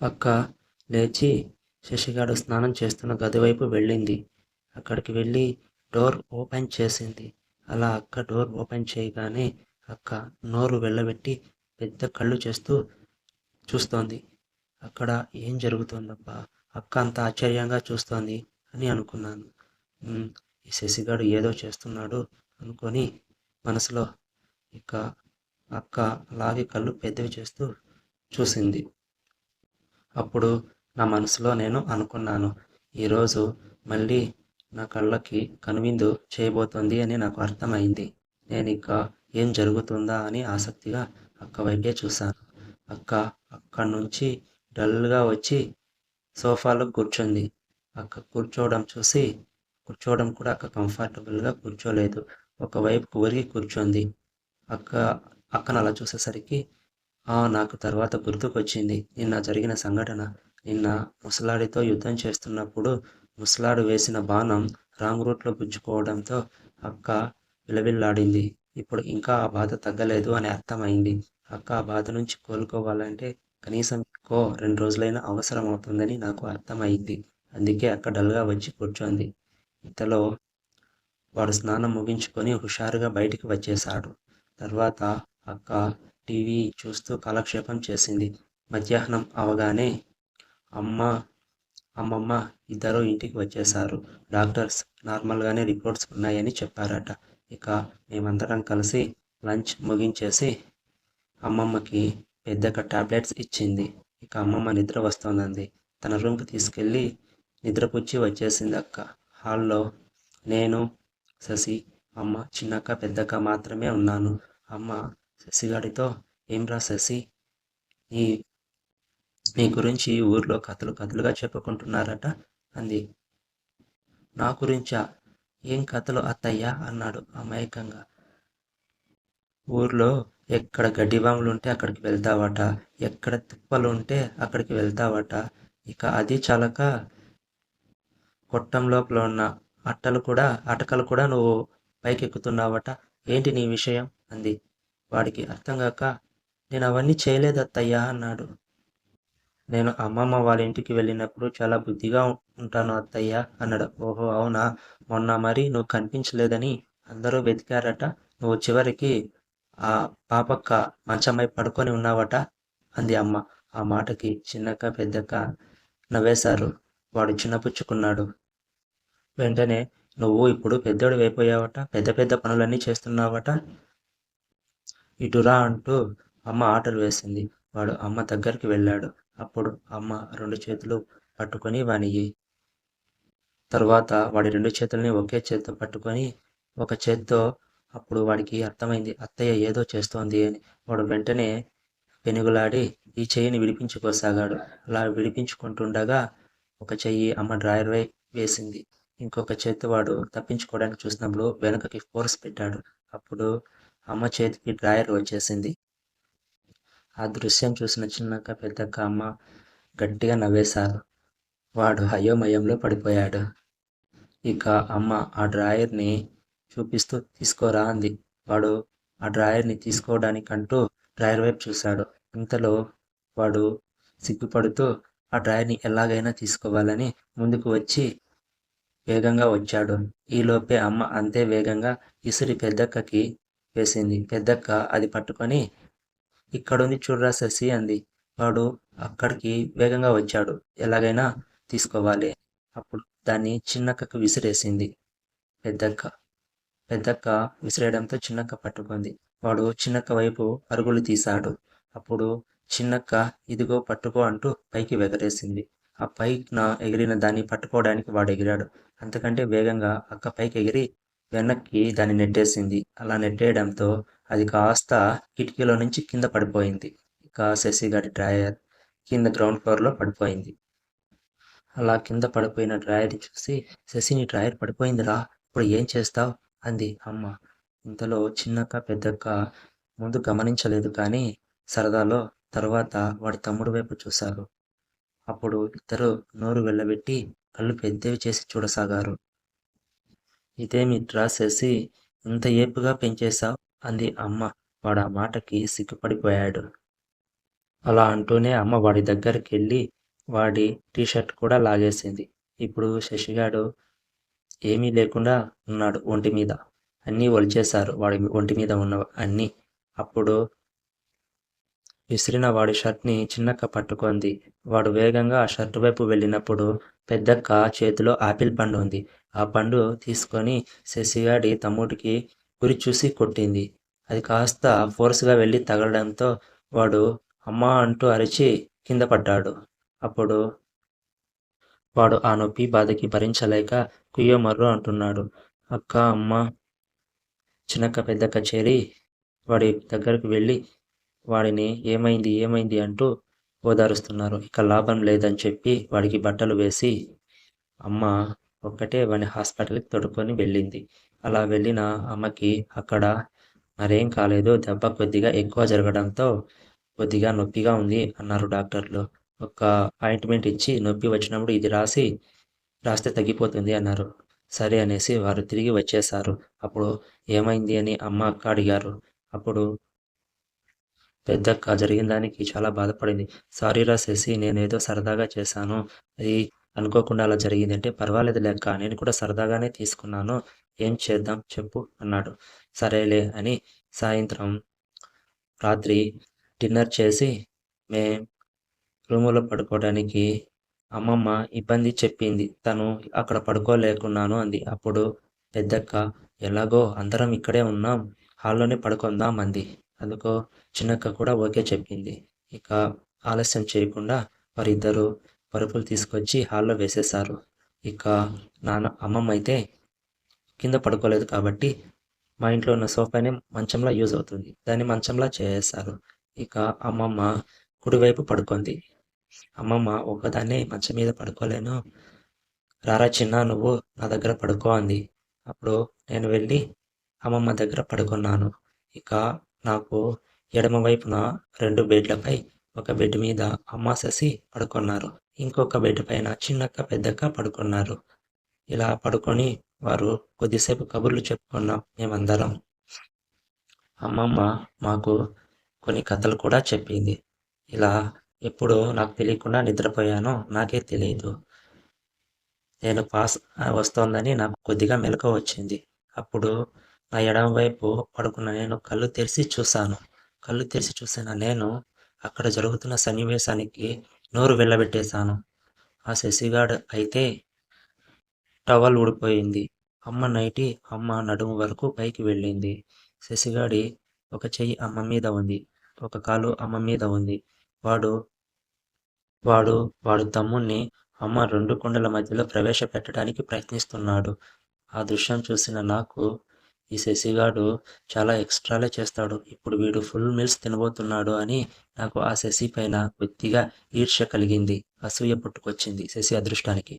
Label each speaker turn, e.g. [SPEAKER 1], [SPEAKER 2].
[SPEAKER 1] అక్క లేచి శశిగాడు స్నానం చేస్తున్న గది వైపు వెళ్ళింది. అక్కడికి వెళ్ళి డోర్ ఓపెన్ చేసింది. అలా అక్క డోర్ ఓపెన్ చేయగానే అక్క నోరు వెళ్ళబెట్టి పెద్ద కళ్ళు చేస్తూ చూస్తోంది. అక్కడ ఏం జరుగుతుందబ్బా? అక్క అంత ఆశ్చర్యంగా చూస్తోంది అని అనుకున్నాను. ఈ శశిగాడు ఏదో చేస్తున్నాడు అనుకొని మనసులో ఇక అక్క అలాగే కళ్ళు పెద్దవి చేస్తూ చూసింది. అప్పుడు నా మనసులో నేను అనుకున్నాను ఈరోజు మళ్ళీ నా కళ్ళకి కనువిందు చేయబోతోంది అని నాకు అర్థమైంది. నేను ఇంకా ఏం జరుగుతుందా అని ఆసక్తిగా అక్క వైపే చూశాను. అక్క అక్కడి నుంచి డల్గా వచ్చి సోఫాలో కూర్చుంది. అక్క కూర్చోవడం చూసి కూర్చోవడం కూడా అక్క కంఫర్టబుల్గా కూర్చోలేదు. ఒకవైపు ఒరిగి కూర్చోంది. అక్క అక్కను అలా చూసేసరికి నాకు తర్వాత గుర్తుకొచ్చింది. నిన్న జరిగిన సంఘటన. నిన్న ముసలాడితో యుద్ధం చేస్తున్నప్పుడు ముసలాడు వేసిన బాణం రాంగ్ రూట్లో గుచ్చుకోవడంతో అక్క విలవిల్లాడింది. ఇప్పుడు ఇంకా ఆ బాధ తగ్గలేదు అని అర్థమైంది. అక్క ఆ బాధ నుంచి కోలుకోవాలంటే కనీసం కో రెండు రోజులైనా అవసరం అవుతుందని నాకు అర్థమైంది. అందుకే అక్క డల్గా వచ్చి కూర్చోంది. ఇంతలో వాడు స్నానం ముగించుకొని హుషారుగా బయటికి వచ్చేశాడు. తర్వాత అక్క టీవీ చూస్తూ కాలక్షేపం చేసింది. మధ్యాహ్నం అవగానే అమ్మ అమ్మమ్మ ఇద్దరు ఇంటికి వచ్చేశారు. డాక్టర్స్ నార్మల్గానే రిపోర్ట్స్ ఉన్నాయని చెప్పారట. ఇక మేమందరం కలిసి లంచ్ ముగించేసి అమ్మమ్మకి పెద్దగా టాబ్లెట్స్ ఇచ్చింది. ఇక అమ్మమ్మ నిద్ర వస్తోందంది. తన రూమ్కి తీసుకెళ్ళి నిద్రపుచ్చి వచ్చేసింది అక్క. హాల్లో నేను శశి అమ్మ చిన్నక్క పెద్దక్క మాత్రమే ఉన్నాను. అమ్మ శశిగాడితో ఏమ్రా శశి? నీ నీ గురించి ఊర్లో కథలు కథలుగా చెప్పుకుంటున్నారట అంది. నా గురించా? ఏం కథలు అత్తయ్య? అన్నాడు అమాయకంగా. ఊర్లో ఎక్కడ గడ్డి గడ్డివాములు ఉంటే అక్కడికి వెళ్తావట ఎక్కడ తిప్పలు ఉంటే అక్కడికి వెళ్తావట ఇక అది చాలక కొట్టం లోపల ఉన్న అట్టలు కూడా అటకలు కూడా నువ్వు పైకెక్కుతున్నావట ఏంటి నీ విషయం? అంది. వాడికి అర్థం కాక నేను అవన్నీ చేయలేదు అత్తయ్యా అన్నాడు. నేను అమ్మమ్మ వాళ్ళ ఇంటికి వెళ్ళినప్పుడు చాలా బుద్ధిగా ఉంటాను అత్తయ్య అన్నాడు. ఓహో అవునా? మొన్న మరి నువ్వు కనిపించలేదని అందరూ వెతికారట. నువ్వు చివరికి ఆ పాపక్క మంచమై పడుకొని ఉన్నావట అంది అమ్మ. ఆ మాటకి చిన్నక్క పెద్దక్క నవ్వేశారు వాడు చిన్నపుచ్చుకున్నాడు. వెంటనే నువ్వు ఇప్పుడు పెద్దోడు అయిపోయావట పెద్ద పెద్ద పనులన్నీ చేస్తున్నావట. ఇటురా అంటూ అమ్మ ఆటలు వేసింది. వాడు అమ్మ దగ్గరికి వెళ్ళాడు. అప్పుడు అమ్మ రెండు చేతులు పట్టుకొని వానికి తర్వాత వాడి రెండు చేతుల్ని ఒకే చేత్తో పట్టుకొని ఒక చేత్తో అప్పుడు వాడికి అర్థమైంది అత్తయ్య ఏదో చేస్తోంది అని. వాడు వెంటనే పెనుగులాడి ఈ చెయ్యిని విడిపించుకోసాగాడు. అలా విడిపించుకుంటుండగా ఒక చెయ్యి అమ్మ డ్రాయర్ వై వేసింది. ఇంకొక చేతి వాడు తప్పించుకోవడానికి చూసినప్పుడు వెనుకకి ఫోర్స్ పెట్టాడు. అప్పుడు అమ్మ చేతికి డ్రాయర్ వచ్చేసింది. ఆ దృశ్యం చూసిన చిన్నక్క పెద్దక్క అమ్మ గట్టిగా నవ్వేశారు. వాడు అయోమయంలో పడిపోయాడు. ఇక అమ్మ ఆ డ్రాయర్ని చూపిస్తూ తీసుకోరా అంది. వాడు ఆ డ్రాయర్ని తీసుకోవడానికంటూ డ్రాయర్ వైపు చూశాడు. ఇంతలో వాడు సిగ్గుపడుతూ ఆ డ్రాయర్ని ఎలాగైనా తీసుకోవాలని ముందుకు వచ్చి వేగంగా వచ్చాడు. ఈలోపే అమ్మ అంతే వేగంగా ఇసురి పెద్దక్కకి వేసింది. పెద్దక్క అది పట్టుకొని ఇక్కడుంది చూడరా శశి అంది. వాడు అక్కడికి వేగంగా వచ్చాడు. ఎలాగైనా తీసుకోవాలి. అప్పుడు దాన్ని చిన్నక్కకు విసిరేసింది. పెద్దక్క. పెద్దక్క విసిరేయడంతో చిన్నక్క పట్టుకుంది. వాడు చిన్నక్క వైపు పరుగులు తీశాడు. అప్పుడు చిన్నక్క ఇదిగో పట్టుకో అంటూ పైకి ఎగరేసింది ఆ పైన ఎగిరిన దాన్ని పట్టుకోవడానికి వాడు ఎగిరాడు. అంతకంటే వేగంగా అక్క పైకి ఎగిరి వెనక్కి దాన్ని నెట్టేసింది. అలా నెట్టేయడంతో అది కాస్త కిటికీలో నుంచి కింద పడిపోయింది. ఇక శశి గారి డ్రాయర్ కింద గ్రౌండ్ ఫ్లోర్లో పడిపోయింది. అలా కింద పడిపోయిన డ్రాయర్ చూసి శశిని డ్రాయర్ పడిపోయిందిరా ఇప్పుడు ఏం చేస్తావు? అంది. అమ్మ ఇంతలో చిన్నక్క పెద్దక్క ముందు గమనించలేదు కానీ సరదాలో తర్వాత వాడి తమ్ముడు వైపు చూశారు. అప్పుడు ఇద్దరు నోరు వెళ్ళబెట్టి కళ్ళు పెద్దవి చేసి చూడసాగారు. ఇదేమిట్రా శశి ఇంత ఏపుగా పెంచేశావు? అంది అమ్మ. వాడు ఆ మాటకి సిగ్గుపడిపోయాడు. అలా అంటూనే అమ్మ వాడి దగ్గరికి వెళ్ళి వాడి టీషర్ట్ కూడా లాగేసింది. ఇప్పుడు శశిగాడు ఏమీ లేకుండా ఉన్నాడు ఒంటి మీద. అన్నీ ఒలిచేశారు. వాడి ఒంటి మీద ఉన్న అన్నీ. అప్పుడు విసిరిన వాడి షర్ట్ని చిన్నక్క పట్టుకుంది. వాడు వేగంగా ఆ షర్ట్ వైపు వెళ్ళినప్పుడు పెద్దక్క చేతిలో ఆపిల్ పండు ఉంది. ఆ పండు తీసుకొని శశిగాడి తమ్ముడికి గురి చూసి కొట్టింది. అది కాస్త ఫోర్స్గా వెళ్ళి తగలడంతో వాడు అమ్మా అంటూ అరిచి కింద పడ్డాడు. అప్పుడు వాడు ఆ నొప్పి బాధకి భరించలేక కుయ్యమర్రు అంటున్నాడు. అక్క అమ్మ. చిన్నక్క పెద్దక్క చేరి వాడి దగ్గరకు వెళ్ళి వాడిని ఏమైంది ఏమైంది అంటూ ఓదారుస్తున్నారు. ఇక లాభం లేదని చెప్పి వాడికి బట్టలు వేసి అమ్మ ఒక్కటే వాడిని హాస్పిటల్కి తొడుక్కొని వెళ్ళింది. అలా వెళ్ళిన అమ్మకి అక్కడ మరేం కాలేదు దెబ్బ కొద్దిగా ఎక్కువ జరగడంతో కొద్దిగా నొప్పిగా ఉంది అన్నారు డాక్టర్లు. ఒక ఆయింట్మెంట్ ఇచ్చి నొప్పి వచ్చినప్పుడు ఇది రాసి రాస్తే తగ్గిపోతుంది అన్నారు. సరే అనేసి వారు తిరిగి వచ్చేసారు అప్పుడు ఏమైంది అని అమ్మ అక్క అడిగారు. అప్పుడు పెద్దక్క జరిగిన దానికి చాలా బాధపడింది. సారీరా శశి నేనేదో సరదాగా చేశాను. అది అనుకోకుండా అలా జరిగింది. అంటే పర్వాలేదు లెక్క నేను కూడా సరదాగానే తీసుకున్నాను. ఏం చేద్దాం చెప్పు అన్నాడు. సరేలే అని సాయంత్రం రాత్రి డిన్నర్ చేసి మేం రూములో పడుకోవడానికి అమ్మమ్మ ఇబ్బంది చెప్పింది. తను అక్కడ పడుకోలేకున్నాను అంది. అప్పుడు పెద్దక్క ఎలాగో అందరం ఇక్కడే ఉన్నాం. హాల్లోనే పడుకుందాం అంది. అందుకో చిన్నక్క కూడా ఓకే చెప్పింది. ఇక ఆలస్యం చేయకుండా వారిద్దరూ పరుపులు తీసుకొచ్చి హాల్లో వేసేశారు. ఇక నాన్న అమ్మమ్మ అయితే కింద పడుకోలేదు కాబట్టి మా ఇంట్లో ఉన్న సోఫానే మంచంలా యూజ్ అవుతుంది. దాన్ని మంచంలా చేసేసారు ఇక అమ్మమ్మ కుడివైపు పడుకుంది. అమ్మమ్మ ఒకదాన్నే మంచం మీద పడుకోలేను. రారా చిన్న నువ్వు నా దగ్గర పడుకో అంది. అప్పుడు నేను వెళ్ళి అమ్మమ్మ దగ్గర పడుకున్నాను. ఇక నాకు ఎడమ వైపున రెండు బెడ్లపై ఒక బెడ్ మీద అమ్మ శశి పడుకున్నారు. ఇంకొక బెడ్ పైన చిన్నక్క పెద్దక్క పడుకున్నారు. ఇలా పడుకొని వారు కొద్దిసేపు కబుర్లు చెప్పుకున్నాం మేమందరం. అమ్మమ్మ మాకు కొన్ని కథలు కూడా చెప్పింది. ఇలా ఎప్పుడు నాకు తెలియకుండా నిద్రపోయానో నాకే తెలియదు. నేను పాస్ వస్తోందని నాకు కొద్దిగా మెలకువ వచ్చింది. అప్పుడు నా ఎడమ వైపు పడుకున్న నేను కళ్ళు తెరిచి చూశాను. కళ్ళు తెరిచి చూసిన నేను అక్కడ జరుగుతున్న సన్నివేశానికి నోరు వెళ్ళబెట్టేశాను. ఆ శశిగాడు అయితే టవల్ ఊడిపోయింది. అమ్మ నైటి అమ్మ నడుము వరకు పైకి వెళ్ళింది. శశిగాడి ఒక చెయ్యి అమ్మ మీద ఉంది. ఒక కాలు అమ్మ మీద ఉంది. వాడు వాడు వాడు తమ్ముణ్ణి అమ్మ రెండు కొండల మధ్యలో ప్రవేశపెట్టడానికి ప్రయత్నిస్తున్నాడు. ఆ దృశ్యం చూసిన నాకు ఈ శశిగాడు చాలా ఎక్స్ట్రాలే చేస్తాడు. ఇప్పుడు వీడు ఫుల్ మీల్స్ తినబోతున్నాడు అని నాకు ఆ శశి పైన కొద్దిగా ఈర్ష్య కలిగింది. అసూయ పుట్టుకొచ్చింది శశి అదృష్టానికి.